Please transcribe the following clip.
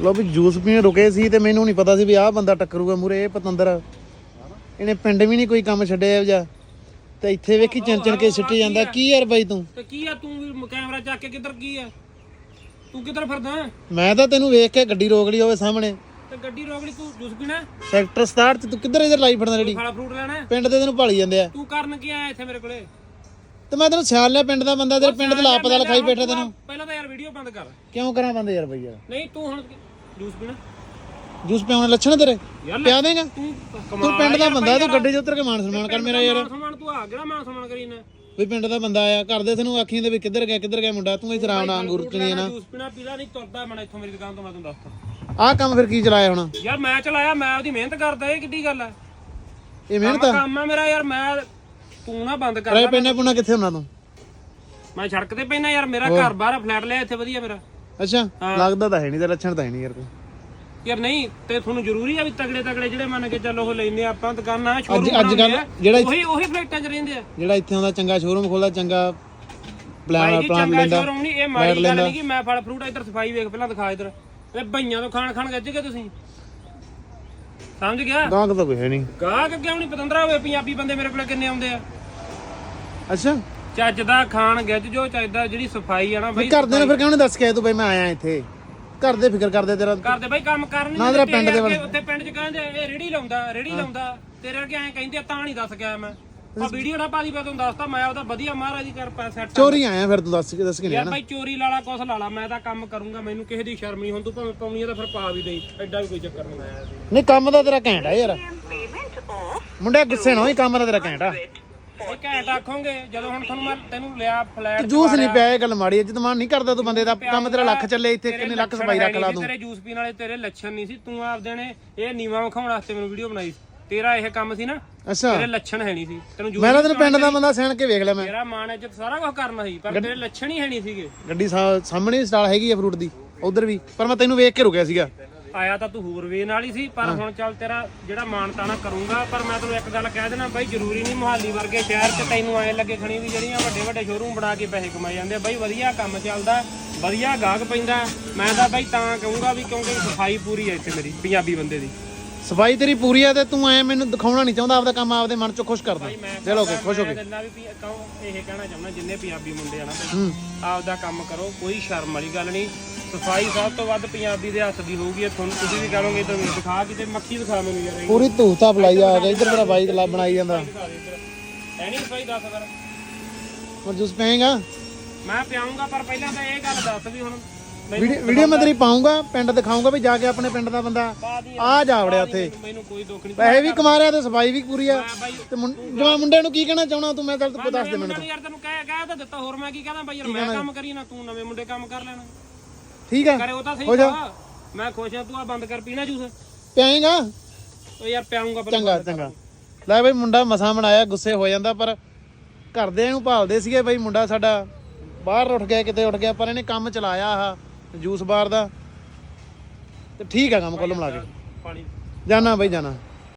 ਲੋ ਵੀ juice ਪੀਣ ਰੁਕੇ ਸੀ ਤੇ ਮੈਨੂੰ ਨਹੀਂ ਪਤਾ ਸੀ ਵੀ ਆਹ ਬੰਦਾ ਟੱਕਰੂਗਾ ਮੂਰੇ ਇਹ ਪਤੰਦਰ। ਇਹਨੇ ਪਿੰਡ ਵੀ ਨਹੀਂ ਕੋਈ ਕੰਮ ਛੱਡਿਆ ਜਾ ਤੇ ਇੱਥੇ ਵੇਖੀ ਚਿੰਨ ਕੇ ਸਿੱਟੀ ਜਾਂਦਾ ਕੀ ਯਾਰ ਬਾਈ ਤੂੰ? ਤੇ ਕੀ ਆ ਤੂੰ ਵੀ ਕੈਮਰਾ ਚੱਕ ਕੇ ਕਿੱਧਰ ਕੀ ਆ? ਤੂੰ ਕਿੱਧਰ ਫਿਰਦਾ? ਮੈਂ ਤਾਂ ਤੈਨੂੰ ਵੇਖ ਕੇ ਗੱਡੀ ਰੋਕ ਲਈ ਹੋਵੇ ਸਾਹਮਣੇ। ਤੇ ਗੱਡੀ ਰੋਕ ਲਈ ਤੂੰ ਜੂਸ ਪੀਣਾ? ਸੈਕਟਰ 67 ਤੇ ਤੂੰ ਕਿੱਧਰ ਇਧਰ ਲਾਈ ਫੜਦਾ ਰੇੜੀ? ਫਲ ਫਰੂਟ ਲੈਣਾ? ਪਿੰਡ ਦੇ ਤੈਨੂੰ ਭਾਲੀ ਜਾਂਦੇ ਆ। ਤੂੰ ਕਰਨ ਕੀ ਆਇਆ ਇੱਥੇ ਮੇਰੇ ਕੋਲੇ? ਤੇ ਮੈਂ ਤੈਨੂੰ ਸਿਆਲ ਲਿਆ ਪਿੰਡ ਦਾ ਬੰਦਾ ਤੇਰੇ ਪਿੰਡ ਦੇ ਲਾਪਤਾ ਲਿਖਾਈ ਬੈਠਾ ਤੈਨੂੰ। ਪਹਿਲਾਂ ਤਾਂ ਯਾਰ ਵੀਡੀਓ ਬੰਦ ਕਰ। ਕਿਉਂ ਕਰਾਂ ਬੰਦ ਯਾਰ ਬਈ ਯਾਰ? ਨਹੀਂ ਤੂੰ ਹੁਣ ਜੂਸ ਪੀਣਾ? ਜੂਸ ਪਿਆਉਣ ਦੇ ਲੱਛਣ ਤੇਰੇ? ਪਿਆ ਦੇਗਾ? ਤੂੰ ਪਿੰਡ ਦਾ ਬੰਦਾ ਤੂੰ ਗੱਡੀ 'ਚ ਉਤਰ ਕੇ ਮਾਨ ਸਨਮਾਨ ਕਰ ਮੇਰਾ ਯਾਰ। ਸਮਾਨ ਤੂੰ ਆ ਕਿਹੜਾ ਮਾਨ ਸਮਾਨ ਕਰੀ ਨਾ ਵੀ ਪਿੰਡ ਦਾ ਬੰਦਾ ਆਇਆ ਘਰ ਦੇ ਤੈਨੂੰ ਆਖੀਆਂ ਦੇ ਵੀ ਕਿੱਧਰ ਗਿਆ ਕਿੱਧਰ ਗਿਆ ਮੁੰਡਾ ਤੂੰ ਇੱਥੇ ਆਰਾਮ ਨਾਲ ਅੰਗੂਰ ਚਣੀ ਨਾ ਜੂਸ ਪੀਣਾ ਪੀਦਾ ਨਹੀਂ ਤੁਰਦਾ ਮੈਂ ਇੱਥੋਂ ਮੇਰੀ ਦੁਕਾਨ ਤੋਂ ਮੈਂ ਤੈਨੂੰ ਦੱਸਦਾ ਆਹ ਕੰਮ ਫਿਰ ਕੀ ਚਲਾਇਆ ਹੁਣ? ਯਾਰ ਮੈਂ ਚਲਾਇਆ ਮੈਂ ਉਹਦੀ ਮਿਹਨਤ ਕਰਦਾ ਇਹ ਕਿੱਡੀ ਗੱਲ ਆ। ਇਹ ਮਿਹਨਤ ਕੰਮ ਕੰਮ ਆ ਮੇਰਾ ਯਾਰ ਮੈਂ ਤੂੰ ਨਾ ਬੰਦ ਕਰ ਰੇ ਪੈਣਾ ਪੁਣਾ ਕਿੱਥੇ ਹੁੰਨਾ ਤੂੰ? ਮੈਂ ਸੜਕ ਤੇ ਪੈਣਾ ਯਾਰ ਮੇਰਾ ਘਰ ਬਾਹਰ ਫਲੈਟ ਲਿਆ ਇੱਥੇ ਵਧੀਆ ਮੇਰਾ। ਅੱਛਾ ਲੱਗਦਾ ਤਾਂ ਹੈ ਨਹੀਂ ਤੇ ਲੱਛਣ ਤਾਂ ਹੈ ਨਹੀਂ ਯਾਰ ਕੋਈ। ਯਾਰ ਨਹੀਂ ਤੇ ਤੁਹਾਨੂੰ ਜ਼ਰੂਰੀ ਆ ਵੀ ਤਗੜੇ ਤਗੜੇ ਜਿਹੜੇ ਮੰਨ ਕੇ ਚੱਲ ਉਹ ਲੈਨੇ ਆ ਆਪਾਂ ਦੁਕਾਨਾਂ ਅੱਜ ਸ਼ੋਰੂਮ ਅੱਜ ਕੱਲ ਜਿਹੜਾ ਉਹੀ ਉਹੀ ਫਲੈਟਾਂ 'ਚ ਰਹਿੰਦੇ ਆ। ਜਿਹੜਾ ਇੱਥੇ ਆਉਂਦਾ ਚੰਗਾ ਸ਼ੋਰੂਮ ਖੋਲਦਾ ਚੰਗਾ ਭਾਈ ਪਲਾਨ ਜੀ ਪਲਾਨ ਚੰਗਾ ਲੈਂਦਾ ਸ਼ੋਰੂਮ ਨਹੀਂ ਇਹ ਮਾੜੀ ਗੱਲ ਨਹੀਂ ਕਿ ਮੈਂ ਫਲ ਫਰੂਟ ਇੱਧਰ ਸਫ਼ਾਈ ਵੇਖ ਪਹਿਲਾਂ ਦਿਖਾ ਇੱਧਰ। ਇਹ ਭਈਆਂ ਤੋਂ ਖਾਣ ਖਾਣ ਗੱਜ ਗਏ ਤੁਸੀਂ? ਸਮਝ ਗਿਆ? ਗਾਹਕ ਤਾਂ ਕੋਈ ਹੈ ਨਹੀਂ। ਗਾਹਕ ਕਿਉਂ ਨਹੀਂ? ਪਤੰਦਰਾ ਹੋਏ ਪੰਜਾਬੀ ਬੰਦੇ ਮੇਰੇ ਕੋਲ ਕਿੰਨੇ ਆਉਂਦੇ ਆ। ਅੱਛਾ। ਚੱਜ ਦਾ ਖਾਣ ਗੱਜ ਜੋ ਚਾਹੀਦਾ ਜਿਹੜੀ ਸਫ਼ਾਈ ਆ ਨਾ ਬਈ ਘਰਦੇ ਨੇ ਫਿਰ ਕਿਉਂ ਨਹੀਂ ਦੱਸ ਕੇ ਆਇਆ ਤੂੰ ਬਈ ਮੈਂ ਆਇਆ ਇੱਥੇ। ਘਰ ਦੇ ਫਿਕਰ ਕਰਦੇ ਤੇਰਾ। ਕਰਦੇ ਬਈ ਕੰਮ ਕਰਨ ਨਾ ਤੇਰਾ ਪਿੰਡ ਦੇ ਵਾਲੇ ਉੱਥੇ ਪਿੰਡ 'ਚ ਕਹਿੰਦੇ ਇਹ ਰੇੜੀ ਲਾਉਂਦਾ ਰੇੜੀ ਲਾਉਂਦਾ। ਤੇਰੇ ਵਰਗੇ ਐਂ ਕਹਿੰਦੇ ਤਾਂ ਨਹੀਂ ਦੱਸ ਗਿਆ ਮੈਂ। ਆ ਵੀਡੀਓ ਨਾ ਪਾਦੀ ਮੈਂ ਤੁਹਾਨੂੰ ਦੱਸਤਾ ਮੈਂ ਉਹਦਾ ਵਧੀਆ ਮਹਾਰਾਜ ਦੀ ਕਿਰਪਾ ਸੈੱਟ ਚੋਰੀ ਆਇਆ ਫਿਰ ਤੂੰ ਦੱਸ ਕੇ ਦੱਸ ਕੇ ਨਹੀਂ ਯਾਰ ਆਣਾ ਭਾਈ ਚੋਰੀ ਲਾਲਾ ਕੁਛ ਲਾਲਾ ਮੈਂ ਤਾਂ ਕੰਮ ਕਰੂੰਗਾ ਮੈਨੂੰ ਕਿਸੇ ਦੀ ਸ਼ਰਮ ਨਹੀਂ ਹੁਣ ਤੂੰ ਭਾਵੇਂ ਪਾਉਣੀ ਆ ਤਾਂ ਫਿਰ ਪਾ ਵੀ ਦੇਈ ਐਡਾ ਵੀ ਕੋਈ ਚੱਕਰ ਨਹੀਂ ਨਹੀਂ ਕੰਮ ਦਾ ਤੇਰਾ ਘੈਂਟ ਆ ਯਾਰ। ਮੁੰਡਿਆ ਗੁੱਸੇ ਨਾ ਹੋਈ ਕੰਮ ਦਾ ਤੇਰਾ ਘੈਂਟ ਆ। ਘੈਂਟ ਆਖੋਗੇ ਜਦੋਂ ਹੁਣ ਤੁਹਾਨੂੰ ਮੈਂ ਤੈਨੂੰ ਲਿਆ ਫਲੈਟ ਜੂਸ ਨਹੀਂ ਪਿਆ ਇਹ ਗੱਲ ਮਾੜੀ ਹੈ ਜਦ ਮਨ ਨਹੀਂ ਕਰਦਾ ਤੂੰ ਬੰਦੇ ਦਾ ਕੰਮ ਤੇਰਾ ਲੱਖ ਚੱਲੇ ਇੱਥੇ ਕਿੰਨੇ ਲੱਖ ਸਫ਼ਾਈ ਰੱਖ ਲਾ ਤੂੰ। ਤੇਰੇ ਜੂਸ ਪੀਣ ਵਾਲੇ ਤੇਰੇ ਲੱਛਣ ਨਹੀਂ ਸੀ ਤੂੰ ਆਪਦੇ ਨੇ ਇਹ ਨੀਵਾ ਵਿਖਾਉਣ ਵਾਸਤੇ ਮੈਨੂੰ ਵੀਡੀਓ ਬਣਾਈ। ਤੇਰਾ ਇਹ ਕੰਮ ਸੀ ਨਾ ਅੱਛਾ। ਤੇਰੇ ਲੱਛਣ ਹੈ ਨਹੀਂ ਸੀ। ਤੈਨੂੰ ਜੂਸ ਮੈਂ ਤਾਂ ਤੈਨੂੰ ਪਿੰਡ ਦਾ ਬੰਦਾ ਸੈਣ ਕੇ ਵੇਖ ਲਿਆ ਮੈਂ। ਤੇਰਾ ਮਾਨ ਇੱਜ਼ਤ ਸਾਰਾ ਕੁਝ ਕਰਨਾ ਸੀ ਪਰ ਤੇਰੇ ਲੱਛਣ ਹੀ ਹੈ ਨਹੀਂ ਸੀਗੇ। ਗੱਡੀ ਸਾਹਮਣੇ ਸਟਾਲ ਹੈਗੀ ਆ ਫਰੂਟ ਦੀ ਉਧਰ ਵੀ ਪਰ ਮੈਂ ਤੈਨੂੰ ਵੇਖ ਕੇ ਰੁਕਿਆ ਸੀਗਾ। ਆਇਆ ਤਾਂ ਤੂੰ ਹੋਰ ਵੇਨ ਵਾਲੀ ਸੀ ਪਰ ਹੁਣ ਚੱਲ ਤੇਰਾ ਜਿਹੜਾ ਮਾਨ ਤਾਣਾ ਕਰੂੰਗਾ ਪਰ ਮੈਂ ਤੈਨੂੰ ਇੱਕ ਗੱਲ ਕਹਿ ਦੇਣਾ ਬਾਈ ਜ਼ਰੂਰੀ ਨਹੀਂ ਮੁਹਾਲੀ ਵਰਗੇ ਸ਼ਹਿਰ 'ਚ ਤੈਨੂੰ ਐ ਲੱਗੇ ਖਣੀ ਵੀ ਜਿਹੜੀਆਂ ਵੱਡੇ ਵੱਡੇ ਸ਼ੋਰੂਮ ਬਣਾ ਕੇ ਪੈਸੇ ਕਮਾਏ ਜਾਂਦੇ ਆ। ਬਾਈ ਵਧੀਆ ਕੰਮ ਚੱਲਦਾ ਵਧੀਆ ਗਾਹਕ ਪੈਂਦਾ ਮੈਂ ਤਾਂ ਬਾਈ ਤਾਂ ਕਹੂੰਗਾ ਵੀ ਕਿਉਂਕਿ ਸਫ਼ਾਈ ਪੂਰੀ ਹੈ ਇੱਥੇ ਮੇਰੀ ਪੰਜਾਬੀ ਬੰਦੇ ਦੀ। ਸਫ਼ਾਈ ਤੇਰੀ ਪੂਰੀ ਆ ਤੇ ਤੂੰ ਐ ਮੈਨੂੰ ਦਿਖਾਉਣਾ ਨਹੀਂ ਚਾਹੁੰਦਾ ਆਪਦਾ ਕੰਮ ਆਪਦੇ ਮਨ ਚੋਂ ਖੁਸ਼ ਕਰਦਾ। ਮੈਂ ਹੋ ਕੇ ਖੁਸ਼ ਹੋ ਮੈਂ ਕੇ। ਦਿਲਾਂ ਵੀ ਪੀ- ਕਹੂੰ ਇਹ ਕਹਿਣਾ ਚਾਹੁੰਦਾ ਜਿੰਨੇ ਪੰਜਾਬੀ ਮੁੰਡੇ ਆ ਨਾ ਹੂੰ। ਆਪਦਾ ਕੰਮ ਕਰੋ ਕੋਈ ਸ਼ਰਮ ਵਾਲੀ ਗੱਲ ਨਹੀਂ। ਸਫ਼ਾਈ ਸਭ ਤੋਂ ਵੱਧ ਪੰਜਾਬੀ ਦੇ ਹੱਥ ਦੀ ਹੋਊਗੀ ਇਹ ਤੁਹਾਨੂੰ ਤੁਸੀਂ ਵੀ ਕਹੋਗੇ ਇਧਰ ਮੈਨੂੰ ਦਿਖਾ ਕਿਤੇ ਮੱਖੀ ਦਿਖਾ ਮੈਨੂੰ ਯਾਰ ਇਹ ਪੂਰੀ ਧੂਤਾ ਬੁਲਾਈ ਆ ਗਿਆ ਇੱਧਰ ਤੇਰਾ ਬਾਈਕ ਲਾ ਬਣਾਈ ਜਾਂਦਾ। ਦਿਖਾ ਦੇ ਇੱਧਰ। ਐ ਨਹੀਂ ਸਫ਼ਾਈ ਦੱਸ ਫਿਰ ਹੁਣ ਜੂਸ ਪਏਗਾ? ਮੈਂ ਪਿਆਉਂਗਾ ਪਰ ਪਹਿਲਾਂ ਤਾਂ ਇਹ ਗੱਲ ਦੱਸ ਵੀ ਹੁਣ ਵੀਡੀਓ ਵੀਡੀਓ ਮੈਂ ਤੇਰੀ ਪਾਉਂਗਾ ਪਿੰਡ ਦਿਖਾਉਂਗਾ ਵੀ ਜਾ ਕੇ ਆਪਣੇ ਪਿੰਡ ਦਾ ਬੰਦਾ। ਆ ਜਾ ਵੜਿਆ ਉੱਥੇ। ਮੈਨੂੰ- ਮੈਨੂੰ ਕੋਈ ਦੁੱਖ ਨਹੀਂ ਪੈਸੇ ਵੀ ਕਮਾ ਰਿਹਾ ਤੇ ਸਫ਼ਾਈ ਵੀ ਪੂਰੀ ਆ। ਬਾਈ ਤੇ ਮੁੰ- ਜਵਾਂ ਮੁੰਡਿਆਂ ਨੂੰ ਕੀ ਕਹਿਣਾ ਚਾਹਣਾ ਤੂੰ? ਮੈਂ ਚੱਲ ਤੂੰ ਦੱਸ ਦੇ ਮੈਨੂੰ ਯਾਰ ਤੈਨੂੰ ਕਹਿ ਕਹਿ ਤਾਂ ਦਿੱਤਾ ਹੋਰ ਮੈਂ ਕੀ ਕਹਦਾ ਬਾਈ ਯਾਰ ਮੈਂ ਕੰਮ ਕਰੀ ਨਾ ਤੂੰ ਨਵੇਂ ਮੁੰਡੇ ਕੰਮ ਕਰ ਲੈਣਾ। ਠੀਕ ਆ ਕਰੇ ਉਹ ਤਾਂ ਸਹੀ ਹੋ ਜਾ। ਮੈਂ ਖੁਸ਼ ਆ ਤੂੰ ਆ ਬੰਦ ਕਰ ਪੀਣਾ ਜੂਸ। ਪਿਆਏਗਾ? ਉਹ ਯਾਰ ਪਿਆਉਂਗਾ ਪਰ ਚੰਗਾ ਚੰਗਾ। ਲੈ ਬਈ ਮੁੰਡਾ ਮਸਾਂ ਬਣਾਇਆ ਗੁੱਸੇ ਹੋ ਜਾਂਦਾ ਪਰ ਘਰਦੇ ਨੂੰ ਭਾਲਦੇ ਸੀਗੇ ਬਈ ਮੁੰਡਾ ਸਾਡਾ ਬਾਹਰ ਉੱਠ ਗਿਆ ਕਿਤੇ ਉੱਠ ਗਿਆ ਪਰ ਇਹਨੇ ਕੰਮ ਚਲਾਇਆ ਆਹ ਜੂਸ ਬਾਰ ਦਾ। ਤੇ ਠੀਕ ਆ ਕੰਮ ਕੁੱਲ ਮਿਲਾ ਕੇ। ਪਾਣੀ ਜਾਣਾ ਬਈ ਜਾਣਾ